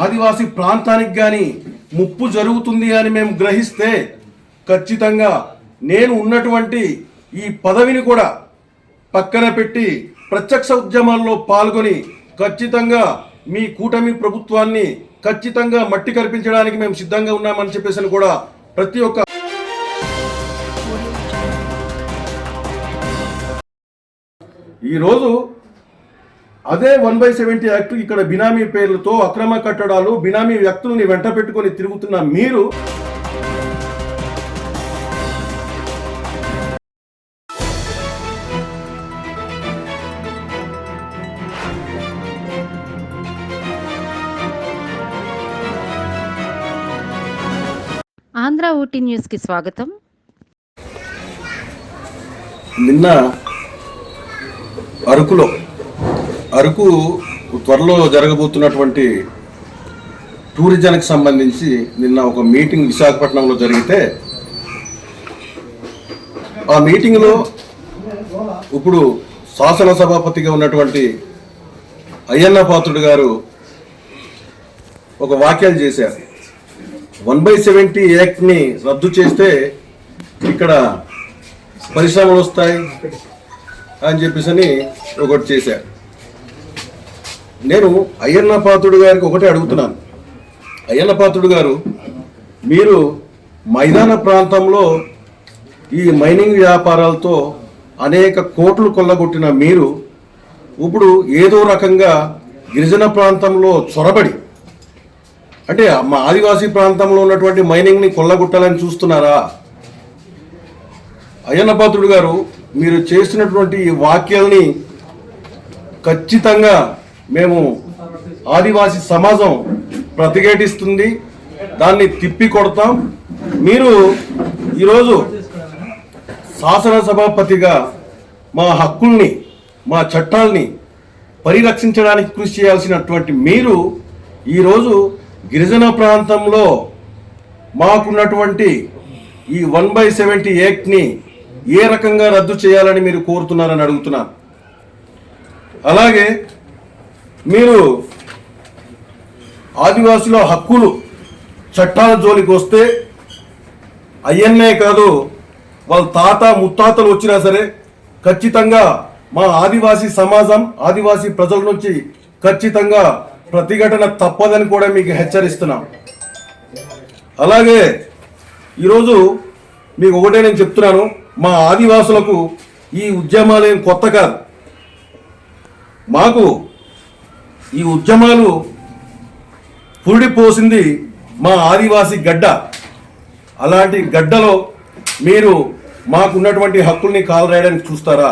ఆదివాసీ ప్రాంతానికి కానీ ముప్పు జరుగుతుంది అని మేము గ్రహిస్తే ఖచ్చితంగా నేను ఉన్నటువంటి ఈ పదవిని కూడా పక్కన పెట్టి ప్రత్యక్ష ఉద్యమాల్లో పాల్గొని ఖచ్చితంగా మీ కూటమి ప్రభుత్వాన్ని ఖచ్చితంగా మట్టి కల్పించడానికి మేము సిద్ధంగా ఉన్నామని చెప్పేసి కూడా ప్రతి ఒక్క ఈరోజు అదే వన్ బై సెవెంటీ యాక్ట్ ఇక్కడ బినామీ పేర్లతో అక్రమ కట్టడాలు బినామీ వ్యక్తుల్ని వెంట పెట్టుకొని తిరుగుతున్న మీరు ఆంధ్ర ఊటీ న్యూస్కి స్వాగతం. నిన్న అరకులో అరకు త్వరలో జరగబోతున్నటువంటి టూరిజంకి సంబంధించి నిన్న ఒక మీటింగ్ విశాఖపట్నంలో జరిగితే ఆ మీటింగ్లో ఇప్పుడు శాసనసభాపతిగా ఉన్నటువంటి అయ్యన్న పాత్రుడు గారు ఒక వాక్యాలు చేశారు. వన్ బై సెవెంటీ యాక్ట్ని రద్దు చేస్తే ఇక్కడ పరిశ్రమలు వస్తాయి అని చెప్పేసి అని ఒకటి చేశారు. నేను అయ్యన్న పాత్రుడు గారికి ఒకటే అడుగుతున్నాను. అయ్యన్న పాత్రుడు గారు మీరు మైదాన ప్రాంతంలో ఈ మైనింగ్ వ్యాపారాలతో అనేక కోట్లు కొల్లగొట్టిన మీరు ఇప్పుడు ఏదో రకంగా గిరిజన ప్రాంతంలో చొరబడి అంటే మా ఆదివాసీ ప్రాంతంలో ఉన్నటువంటి మైనింగ్ని కొల్లగొట్టాలని చూస్తున్నారా? అయ్యన్నపాత్రుడు గారు మీరు చేసినటువంటి ఈ వాక్యాల్ని ఖచ్చితంగా మేము ఆదివాసీ సమాజం ప్రతిఘటిస్తుంది దాన్ని తిప్పి కొడతాం మీరు ఈరోజు శాసనసభాపతిగా మా హక్కుల్ని మా చట్టాల్ని పరిరక్షించడానికి కృషి చేయాల్సినటువంటి మీరు ఈరోజు గిరిజన ప్రాంతంలో మాకున్నటువంటి ఈ వన్ బై సెవెంటీ యాక్ట్ని ఏ రకంగా రద్దు చేయాలని మీరు కోరుతున్నారని అడుగుతున్నాను. అలాగే మీరు ఆదివాసుల హక్కులు చట్టాల జోలికి వస్తే అయ్యన్నే కాదు వాళ్ళ తాత ముత్తాతలు వచ్చినా సరే ఖచ్చితంగా మా ఆదివాసీ సమాజం ఆదివాసీ ప్రజల నుంచి ఖచ్చితంగా ప్రతిఘటన తప్పదని కూడా మీకు హెచ్చరిస్తున్నాం. అలాగే ఈరోజు మీకు ఒకటే నేను చెప్తున్నాను మా ఆదివాసులకు ఈ ఉద్యమాలు ఏం కొత్త కాదు. మాకు ఈ ఉద్యమాలు పురిడిపోసింది మా ఆదివాసీ గడ్డ. అలాంటి గడ్డలో మీరు మాకున్నటువంటి హక్కుల్ని కాలరాయడానికి చూస్తారా?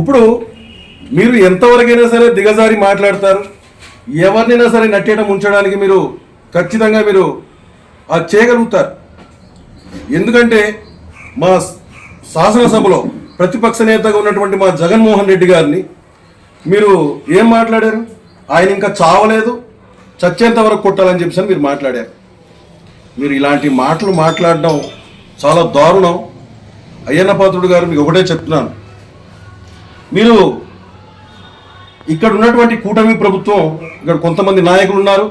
ఇప్పుడు మీరు ఎంతవరకైనా సరే దిగజారి మాట్లాడతారు. ఎవరినైనా సరే నట్టేయడం ఉంచడానికి మీరు ఖచ్చితంగా మీరు అది చేయగలుగుతారు. ఎందుకంటే మా శాసనసభలో ప్రతిపక్ష నేతగా ఉన్నటువంటి మా జగన్మోహన్ రెడ్డి గారిని మీరు ఏం మాట్లాడారు? ఆయన ఇంకా చావలేదు. చచ్చేంత వరకు కొట్టాలని చెప్పేసి మీరు మాట్లాడారు. మీరు ఇలాంటి మాటలు మాట్లాడడం చాలా దారుణం. అయ్యన్న పాత్రుడు గారు మీకు ఒకటే చెప్తున్నాను. మీరు ఇక్కడ ఉన్నటువంటి కూటమి ప్రభుత్వం ఇక్కడ కొంతమంది నాయకులు ఉన్నారు.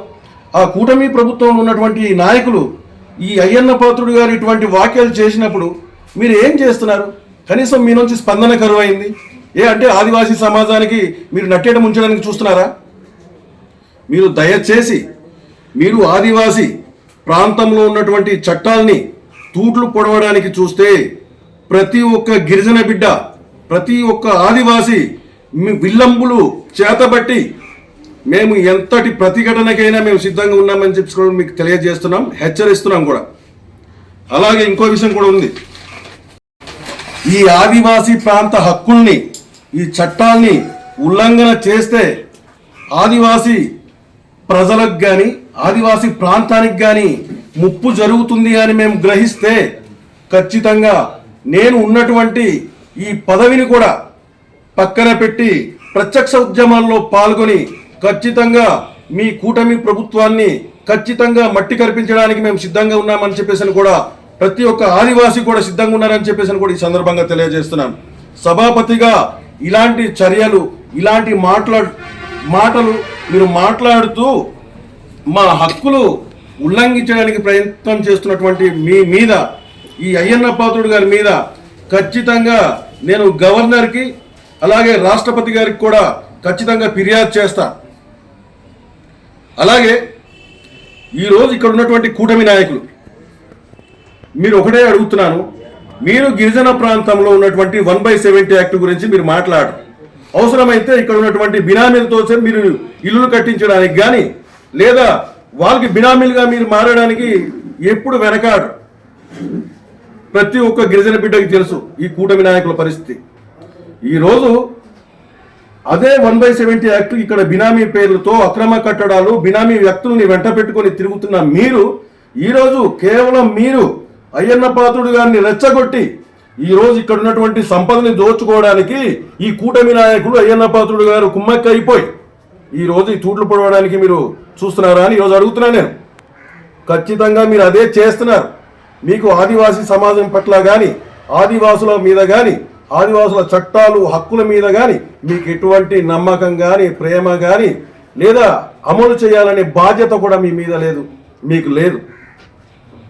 ఆ కూటమి ప్రభుత్వంలో ఉన్నటువంటి ఈ నాయకులు ఈ అయ్యన్న పాత్రుడు గారు ఇటువంటి వాక్యాలు చేసినప్పుడు మీరు ఏం చేస్తున్నారు? కనీసం మీ నుంచి స్పందన కరువైంది. ఏ అంటే ఆదివాసీ సమాజానికి మీరు నట్టేట ముంచడానికి చూస్తున్నారా? మీరు దయచేసి మీరు ఆదివాసీ ప్రాంతంలో ఉన్నటువంటి చట్టాల్ని తూట్లు పొడవడానికి చూస్తే ప్రతి ఒక్క గిరిజన బిడ్డ ప్రతి ఒక్క ఆదివాసీ మీ విల్లంబులు చేతబట్టి మేము ఎంతటి ప్రతిఘటనకైనా మేము సిద్ధంగా ఉన్నామని చెప్పుకోవడం మీకు తెలియజేస్తున్నాం హెచ్చరిస్తున్నాం కూడా. అలాగే ఇంకో విషయం కూడా ఉంది. ఈ ఆదివాసీ ప్రాంత హక్కుల్ని ఈ చట్టాల్ని ఉల్లంఘన చేస్తే ఆదివాసీ ప్రజలకు కానీ ఆదివాసీ ప్రాంతానికి కానీ ముప్పు జరుగుతుంది అని మేము గ్రహిస్తే ఖచ్చితంగా నేను ఉన్నటువంటి ఈ పదవిని కూడా పక్కన పెట్టి ప్రత్యక్ష ఉద్యమాల్లో పాల్గొని ఖచ్చితంగా మీ కూటమి ప్రభుత్వాన్ని ఖచ్చితంగా మట్టి కల్పించడానికి మేము సిద్ధంగా ఉన్నామని చెప్పేసి అని కూడా ప్రతి ఒక్క ఆదివాసీ కూడా సిద్ధంగా ఉన్నారని చెప్పేసి అని కూడా ఈ సందర్భంగా తెలియజేస్తున్నాను. సభాపతిగా ఇలాంటి చర్యలు ఇలాంటి మాట్లా మాటలు మీరు మాట్లాడుతూ మా హక్కులు ఉల్లంఘించడానికి ప్రయత్నం చేస్తున్నటువంటి మీ మీద ఈ అయ్యన్న పాత్రుడు గారి మీద ఖచ్చితంగా నేను గవర్నర్కి అలాగే రాష్ట్రపతి గారికి కూడా ఖచ్చితంగా ఫిర్యాదు చేస్తా. అలాగే ఈరోజు ఇక్కడ ఉన్నటువంటి కూటమి నాయకులు మీరు ఒకటే అడుగుతున్నాను మీరు గిరిజన ప్రాంతంలో ఉన్నటువంటి వన్ బై సెవెంటీ యాక్ట్ గురించి మీరు మాట్లాడరు. అవసరమైతే ఇక్కడ ఉన్నటువంటి బినామీలతో మీరు ఇల్లులు కట్టించడానికి కానీ లేదా వాళ్ళకి బినామీలుగా మీరు మారడానికి ఎప్పుడు వెనకాడు ప్రతి ఒక్క గిరిజన బిడ్డకి తెలుసు ఈ కూటమి నాయకుల పరిస్థితి. ఈరోజు అదే వన్ బై సెవెంటీ యాక్ట్ ఇక్కడ బినామీ పేర్లతో అక్రమ కట్టడాలు బినామీ వ్యక్తుల్ని వెంట పెట్టుకొని తిరుగుతున్న మీరు ఈరోజు కేవలం మీరు అయ్యన్న పాత్రుడు గారిని రెచ్చగొట్టి ఈ రోజు ఇక్కడ ఉన్నటువంటి సంపదని దోచుకోవడానికి ఈ కూటమి నాయకులు అయ్యన్న పాత్రుడు గారు కుమ్మక్క అయిపోయి ఈ రోజు ఈ తూట్లు పడవడానికి మీరు చూస్తున్నారా అని ఈరోజు అడుగుతున్నాను నేను. ఖచ్చితంగా మీరు అదే చేస్తున్నారు. మీకు ఆదివాసీ సమాజం పట్ల కానీ ఆదివాసుల మీద కానీ ఆదివాసుల చట్టాలు హక్కుల మీద కానీ మీకు ఎటువంటి నమ్మకం కానీ ప్రేమ కానీ లేదా అమలు చేయాలనే బాధ్యత కూడా మీ మీద లేదు. మీకు లేదు.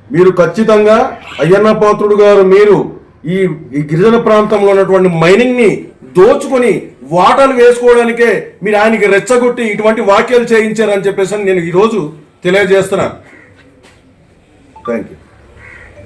మీరు ఖచ్చితంగా అయ్యన్న పాత్రుడు గారు మీరు ఈ ఈ గిరిజన ప్రాంతంలో ఉన్నటువంటి మైనింగ్ని దోచుకొని వాటాలు వేసుకోవడానికే మీరు ఆయనకి రెచ్చగొట్టి ఇటువంటి వాక్యాలు చేయించారని చెప్పేసి నేను ఈరోజు తెలియజేస్తున్నాను థ్యాంక్ యూ